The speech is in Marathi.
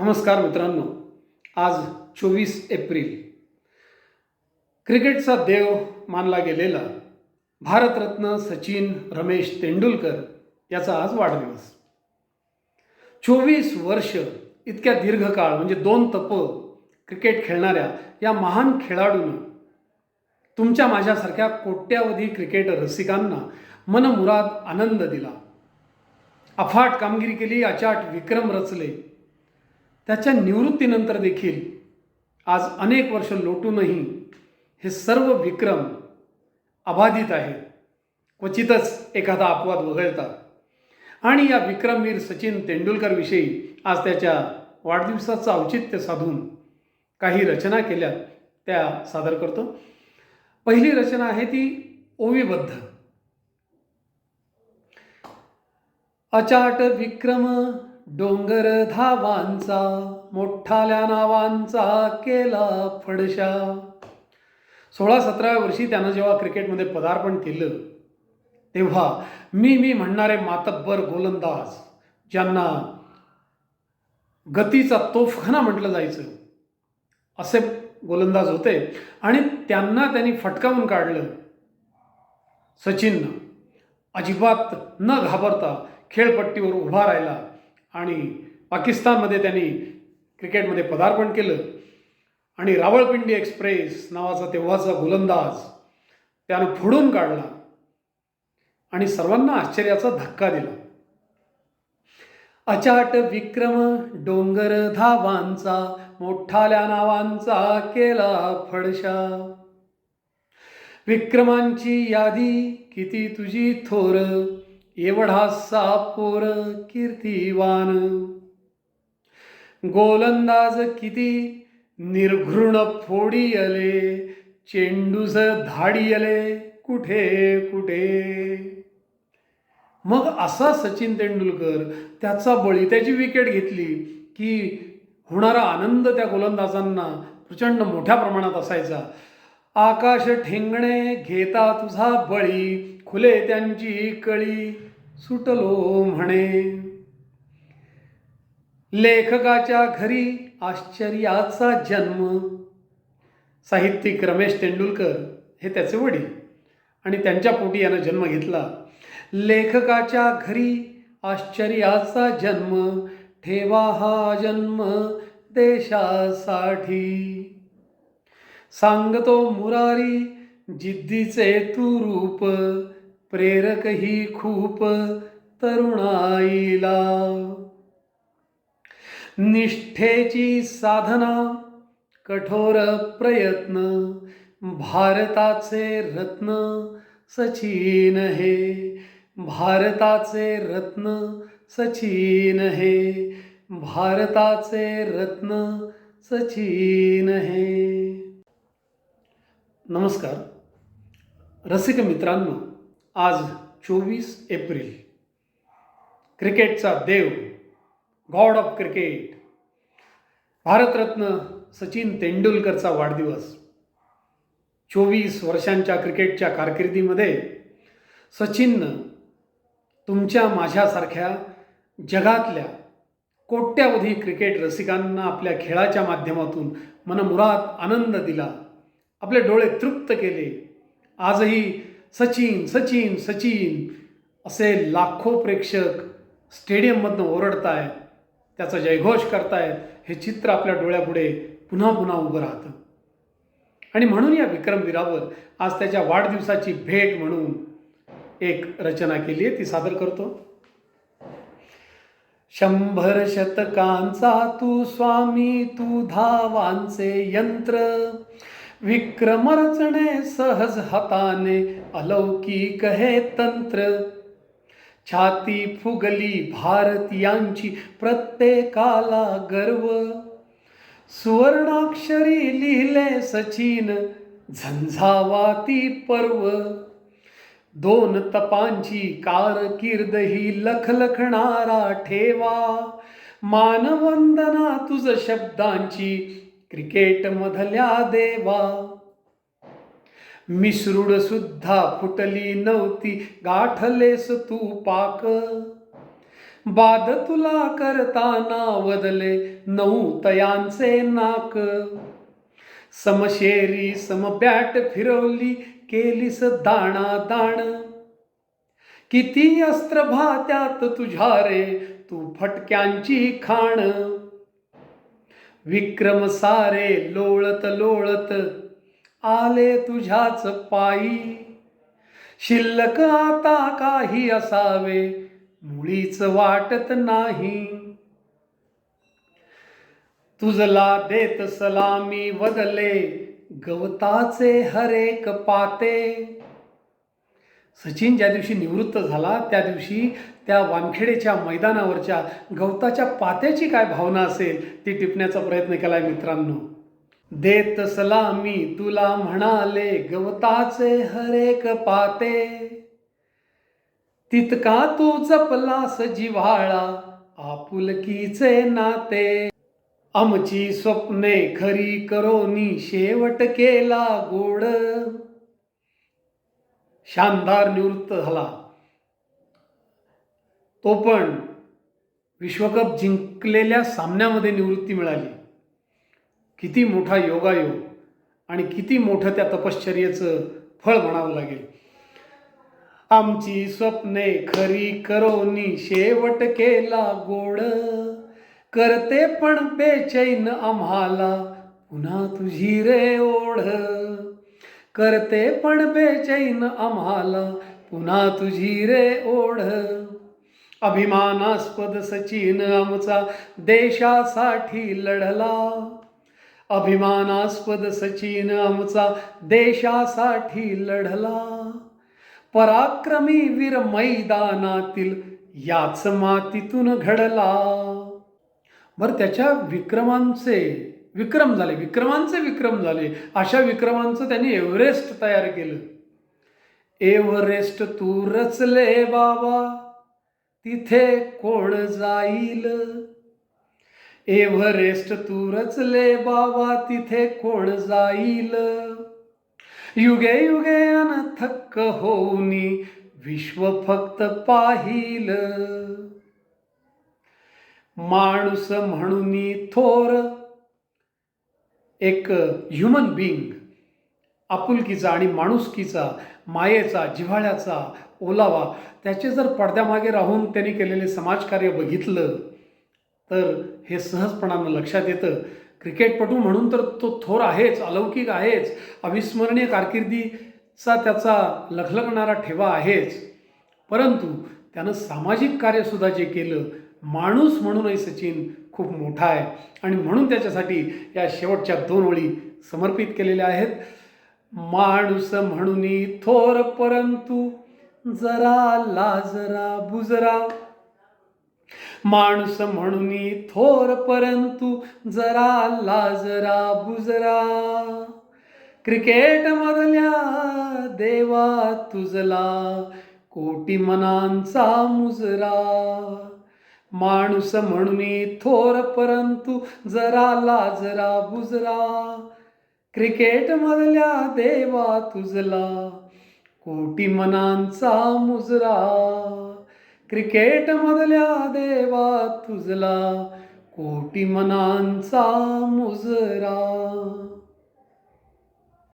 नमस्कार मित्रांनो. आज चोवीस एप्रिल. क्रिकेटचा देव मानला गेलेला भारतरत्न सचिन रमेश तेंडुलकर याचा आज वाढदिवस. चोवीस वर्ष इतक्या दीर्घकाळ म्हणजे दोन तप क्रिकेट खेळणाऱ्या या महान खेळाडूनं तुमच्या माझ्यासारख्या कोट्यावधी क्रिकेट रसिकांना मनमुराद आनंद दिला. अफाट कामगिरी केली अचाट विक्रम रचले त्याच्या निवृत्तीनंतर देखील आज अनेक वर्ष लोटूनही हे सर्व विक्रम अबाधित आहेत. क्वचितच एखादा अपवाद वगळता. आणि या विक्रमवीर सचिन तेंडुलकरविषयी आज त्याच्या वाढदिवसाचं औचित्य साधून काही रचना केल्या त्या सादर करतो. पहिली रचना आहे ती ओवीबद्ध. अचाट विक्रम डोंगर धावांचा मोठाल्या नावांचा केला फडशा. सोळा सतराव्या वर्षी त्यानं जेव्हा क्रिकेटमध्ये पदार्पण केलं तेव्हा मी मी म्हणणारे मातब्बर गोलंदाज ज्यांना गतीचा तोफखाना म्हटलं जायचं असे गोलंदाज होते. आणि त्यांना त्यांनी फटकावून काढलं. सचिननं अजिबात न घाबरता खेळपट्टीवर उभा राहिला. आणि पाकिस्तानमध्ये त्यांनी क्रिकेटमध्ये पदार्पण केलं. आणि रावळपिंडी एक्सप्रेस नावाचा तेव्हाचा गोलंदाज त्यानं फोडून काढला. आणि सर्वांना आश्चर्याचा धक्का दिला. अचाट विक्रम डोंगर धावांचा मोठाल्या नावांचा केला फडशा. विक्रमांची यादी किती तुझी थोर एवढा सापोर कीर्तिवान. गोलंदाज किती निर्घृण फोडियले चेंडूज धाडियले कुठे कुठे? मग असा सचिन तेंडुलकर त्याचा बळी त्याची विकेट घेतली की होणारा आनंद त्या गोलंदाजांना प्रचंड मोठ्या प्रमाणात असायचा. आकाश ठेंगणे घेता तुझा बळी खुले त्यांची कळी. सुटलो म्हणे. लेखकाच्या घरी आश्चर्याचा जन्म. साहित्यिक रमेश तेंडुलकर हे त्याचे वडील आणि त्यांच्या पोटी यानं जन्म घेतला. लेखकाच्या घरी आश्चर्याचा जन्म. ठेवा हा जन्म देशासाठी. सांगतो मुरारी जिद्दीचे तू रूप. प्रेरक ही खूप तरुणाईला. निष्ठेची साधना कठोर प्रयत्न भारताचे रत्न सचिन हे. भारताचे रत्न सचिन हे. भारताचे रत्न सचिन हे. नमस्कार. रसिक मित्रांनो आज चोवीस एप्रिल. क्रिकेटचा देव god of cricket. Bharat Ratna Sachin तेंडुलकरचा वाढदिवस. चोवीस वर्षांच्या क्रिकेटच्या कारकिर्दीमध्ये सचिननं तुमच्या माझ्यासारख्या जगातल्या कोट्यावधी क्रिकेट रसिकांना आपल्या खेळाच्या माध्यमातून मनमुरात आनंद दिला. आपले डोळे तृप्त केले. आजही सचिन सचिन सचिन असे लाखो प्रेक्षक स्टेडियममधनं ओरडतायत त्याचा जयघोष करतायत हे चित्र आपल्या डोळ्यापुढे पुन्हा पुन्हा उभं राहतं. आणि म्हणून या विक्रमवीरावर आज त्याच्या वाढदिवसाची भेट म्हणून एक रचना केली आहे ती सादर करतो. शंभर शतकांचा तू स्वामी तू धावांचे यंत्र. विक्रमर्चणे सहज हाताने अलौकिक हे तंत्र. छाती फुगली भारतीयांची प्रत्येकाला गर्व. सुवर्णाक्षरी लिहिले सचिन झंझावाती पर्व. दोन तपांची कारकीर्द ही लखलखणारा ठेवा. मानवंदना तुझ शब्दांची क्रिकेट मधल्या देवा. मिसरूड सुद्धा फुटली नव्हती गाठलेस तू पाक. बाद तुला करताना वदले नऊ तयांचे नाक. समशेरी समबॅट फिरवली केलीस दाणा दाण किती अस्त्र भात्यात तुझ्या रे तू फटक्यांची खाण. विक्रम सारे लोळत लोळत आले तुझ्याच पायी. शिल्लक आता काही असावे मुळीच वाटत नाही. तुझला देत सलामी वदले गवताचे हरेक पाते. सचिन ज्या दिवशी निवृत्त झाला त्या दिवशी त्या वानखेडेच्या मैदानावरच्या गवताच्या पात्याची काय भावना असेल ती टिपण्याचा प्रयत्न केलाय मित्रांनो. देत सलामी तुला म्हणाले गवताचे हरेक पाते. तितका तू जपलास जिव्हाळा आपुलकीचे नाते. आमची स्वप्ने खरी करोनी शेवट केला गोड. शानदार निवृत्त झाला. तो पण विश्वकप जिंकलेल्या सामन्यामध्ये निवृत्ती मिळाली. किती मोठा योगायोग आणि किती मोठं त्या तपश्चर्याचं फळ म्हणावं लागेल. आमची स्वप्ने खरी करोनी शेवट केला गोड. करते पण बेचैन आम्हाला पुन्हा तुझी रे ओढ. करते पण बेचैन आम्हाला पुन्हा तुझी रे ओढ. अभिमानास्पद सचिन आमचा देशासाठी लढला. अभिमानास्पद सचिन आमचा देशासाठी लढला. पराक्रमी वीर मैदानातील याच मातीतून घडला. बरं त्याच्या विक्रमांचे विक्रम झाले विक्रमांचे विक्रम झाले. अशा विक्रमांचं त्यांनी एव्हरेस्ट तयार केलं. एव्हरेस्ट तू रचले बाबा. तिथे कोण जाईल? एव्हरेस्ट तू रचले बाबा तिथे कोण जाईल? युगे युगे अनथक्क होऊनी विश्व फक्त पाहिल. माणूस म्हणून थोर एक ह्युमन बिंग आपुलकीचा आणि माणुसकीचा मायेचा जिव्हाळ्याचा ओलावा त्याचे जर पडद्यामागे राहून त्यांनी केलेले समाजकार्य बघितलं तर हे सहजपणानं लक्षात येतं. क्रिकेटपटू म्हणून तर तो थोर आहेच अलौकिक आहेच अविस्मरणीय कारकिर्दीचा त्याचा लखलखणारा ठेवा आहेच. परंतु त्यानं सामाजिक कार्यसुद्धा जे केलं माणूस म्हणूनही सचिन खूप मोठा आहे. आणि म्हणून त्याच्यासाठी या शेवटच्या दोन ओळी समर्पित केलेल्या आहेत. माणूस म्हणून थोर परंतु जरा लाजरा बुजरा. माणूस म्हणून थोर परंतु जरा लाजरा बुजरा. क्रिकेट मधल्या देवा तुझला कोटी मनांचा मुजरा. माणूस म्हणून थोर परंतु जरा लाजरा बुजरा. क्रिकेट मधल्या देवा तुझला कोटी मनांचा मुजरा. क्रिकेट मधल्या देवा तुझला कोटी मनांचा मुजरा.